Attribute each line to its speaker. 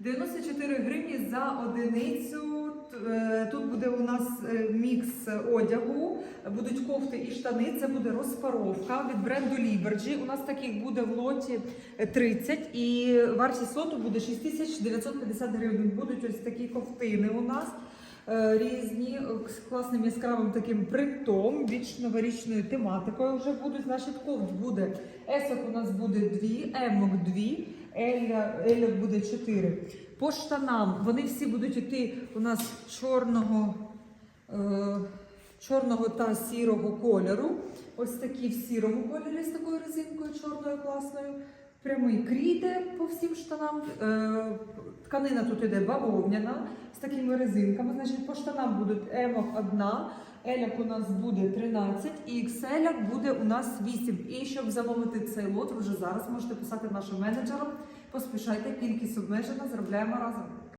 Speaker 1: 94 гривні за одиницю. Е, Тут буде у нас е, мікс одягу, будуть кофти і штани. Це буде розпаровка від бренду Libergy. У нас таких буде в лоті е, 30 і вартість лоту буде 6950 гривень. Будуть ось такі ковтини у нас. е, Різні е, з класним яскравим таким принтом, більш новорічною тематикою вже будуть. Значить, кофт буде есок у нас буде дві, емок дві, еля, буде чотири. По штанам вони всі будуть йти у нас чорного, е, чорного та сірого кольору. Ось такі в сірому кольорі з такою резинкою чорною класною. Прямий крійде по всім штанам. Е, тканина тут іде бавовняна з такими резинками. Значить, по штанам будуть емок одна, еляк у нас буде 13 і XL буде у нас 8. І щоб замовити цей лот, вже зараз можете писати нашим менеджерам. Поспішайте, кількість обмежена, заробляємо разом.